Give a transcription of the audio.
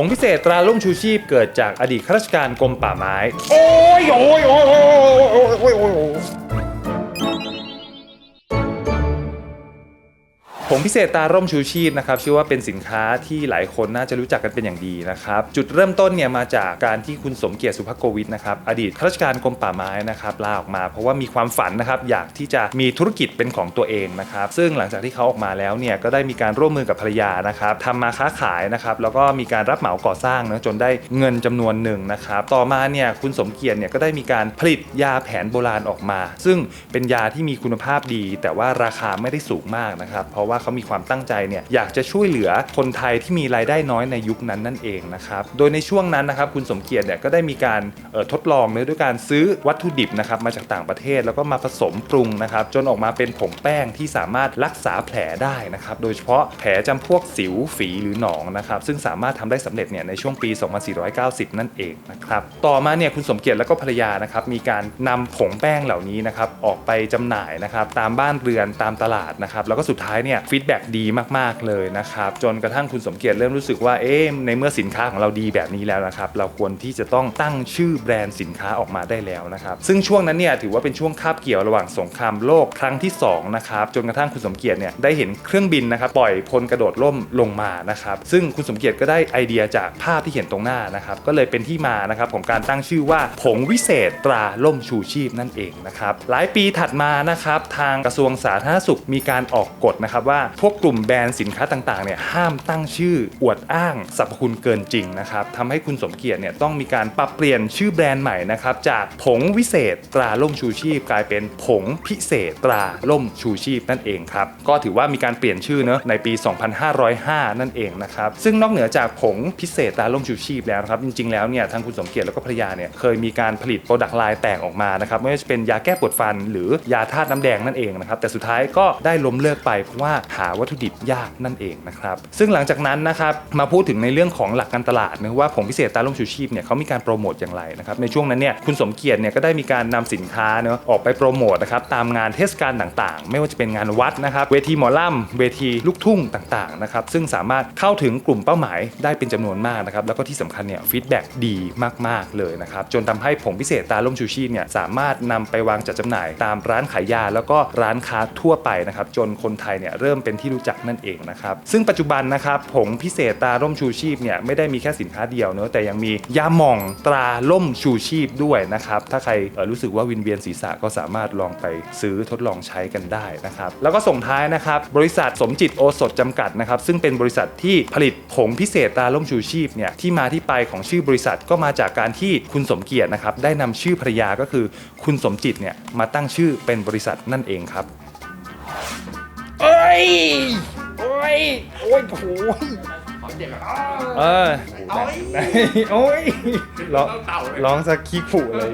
ผงพิเศษตราล่มชูชีพเกิดจากอดีตข้าราชการกรมป่าไม้ โอ้ยโอ้ยโอ้ยโอ้ยโอ้ยโอ้ย ผงพิเศษตาร่มชูชีพนะครับชื่อว่าเป็นสินค้าที่หลายคนน่าจะรู้จักกันเป็นอย่างดีนะครับจุดเริ่มต้นเนี่ยมาจากการที่คุณสมเกียรติสุภโกวิทนะครับอดีตข้าราชการกรมป่าไม้นะครับลาออกมา เพราะว่ามีความฝันนะครับอยากที่จะมีธุรกิจเป็นของตัวเองนะครับซึ่งหลังจากที่เขาออกมาแล้วเนี่ยก็ได้มีการร่วมมือกับภรรยานะครับทำมาค้าขายนะครับแล้วก็มีการรับเหมาก่อสร้างนะจนได้เงินจำนวนหนึ่งนะครับต่อมาเนี่ยคุณสมเกียรติเนี่ยก็ได้มีการผลิตยาแผนโบราณออกมา ซึ่งเป็นยาที่มีคุณภาพดี แต่ว่าราคาไม่ได้สูงมากนะครับเพราะว่าเขามีความตั้งใจเนี่ยอยากจะช่วยเหลือคนไทยที่มีรายได้น้อยในยุคนั้นนั่นเองนะครับโดยในช่วงนั้นนะครับคุณสมเกียรติเนี่ยก็ได้มีการออทดลองเลยด้วยการซื้อวัตถุดิบนะครับมาจากต่างประเทศแล้วก็มาผสมปรุงนะครับจนออกมาเป็นผงแป้งที่สามารถรักษาแผลได้นะครับโดยเฉพาะแผลจำพวกสิวฝีหรือหนองนะครับซึ่งสามารถทำได้สำเร็จเนี่ยในช่วงปี 2490 นั่นเองนะครับต่อมาเนี่ยคุณสมเกียรติและก็ภรรยานะครับมีการนำผงแป้งเหล่านี้นะครับออกไปจำหน่ายนะครับตามบ้านเรือนตามตลาดนะครับแล้วก็สุดท้ายเนี่ยฟีดแบ็ดีมาก ๆ เลยนะครับ จนกระทั่งคุณสมเกียรติเริ่มรู้สึกว่าเอ๊ะในเมื่อสินค้าของเราดีแบบนี้แล้วนะครับ เราควรที่จะต้องตั้งชื่อแบรนด์สินค้าออกมาได้แล้วนะครับ ซึ่งช่วงนั้นเนี่ยถือว่าเป็นช่วงคาบเกี่ยวระหว่างสงครามโลกครั้งที่สองนะครับจนกระทั่งคุณสมเกียรติเนี่ยได้เห็นเครื่องบินนะครับปล่อยพลกระโดดร่มลงมานะครับ ซึ่งคุณสมเกียรติก็ได้ไอเดียจากภาพที่เห็นตรงหน้านะครับก็เลยเป็นที่มานะครับของการตั้งชื่อว่าผงวิเศษตราล่มชูชีพนั่นเองนะครับหลายปีถัดมานะครับทางกระทรวงสาธารณสุขมีการออกกฎนะครับว่าพวกกลุ่มแบรนด์สินค้าต่างๆเนี่ยห้ามตั้งชื่ออวดอ้างสรรพคุณเกินจริงนะครับทำให้คุณสมเกียรติเนี่ยต้องมีการปรับเปลี่ยนชื่อแบรนด์ใหม่นะครับจากผงวิเศษตราล่มชูชีพ กลายเป็นผงพิเศษตราล่มชูชีพนั่นเองครับก็ถือว่ามีการเปลี่ยนชื่อเนอะในปี 2505 นั่นเองนะครับซึ่งนอกเหนือจากผงพิเศษตราล่มชูชีพแล้วครับจริงๆแล้วเนี่ยทางคุณสมเกียรติแล้วก็ภรรยาเนี่ยเคยมีการผลิตโปรดักต์ไลน์แต่งออกมานะครับไม่ว่าจะเป็นยาแก้ปวดฟัน หรือยาธาตุน้ำแดงนั่นเองนะครับแต่สุดท้ายก็ได้ล้มเลิกไปเพราะว่าหาวัตถุดิบยากนั่นเองนะครับ ซึ่งหลังจากนั้นนะครับมาพูดถึงในเรื่องของหลักการตลาดนะว่าผงพิเศษตาล่มชูชีพเนี่ยเขามีการโปรโมทอย่างไรนะครับในช่วงนั้นเนี่ยคุณสมเกียรติเนี่ยก็ได้มีการนำสินค้าเนาะออกไปโปรโมทนะครับตามงานเทศกาลต่างๆ ไม่ว่าจะเป็นงานวัดนะครับเวทีหมอลำเวทีลูกทุ่งต่างๆนะครับซึ่งสามารถเข้าถึงกลุ่มเป้าหมายได้เป็นจำนวนมากนะครับแล้วก็ที่สำคัญเนี่ยฟีดแบ็กดีมาก ๆเลยนะครับจนทำให้ผงพิเศษตาล่มชูชีพเนี่ยสามารถนำไปวางจัดจำหน่าย ตามร้านขายยาแล้วก็ร้านค้าทั่วไปนะครับจนคนไทยเนี่ยเริ่มเป็นที่รู้จักนั่นเองนะครับ ซึ่งปัจจุบันนะครับผงพิเศษตาล่มชูชีพเนี่ยไม่ได้มีแค่สินค้าเดียวเนอะแต่ยังมียาหม่องตราล่มชูชีพด้วยนะครับถ้าใครรู้สึกว่าวินเวียนศีรษะก็สามารถลองไปซื้อทดลองใช้กันได้นะครับแล้วก็ส่งท้ายนะครับบริษัทสมจิตโอสถจำกัดนะครับซึ่งเป็นบริษัทที่ผลิตผงพิเศษตาล่มชูชีพเนี่ยที่มาที่ไปของชื่อบริษัทก็มาจากการที่คุณสมเกียรตินะครับได้นำชื่อภรรยาก็คือ คุณสมจิตเนี่ยมาตั้งชื่อเป็นบริษัทนั่นเองครับ ยโอ้ยโอ้ยโอ้ยเออโอ้ยร้องร้องสักขี้ผูเลย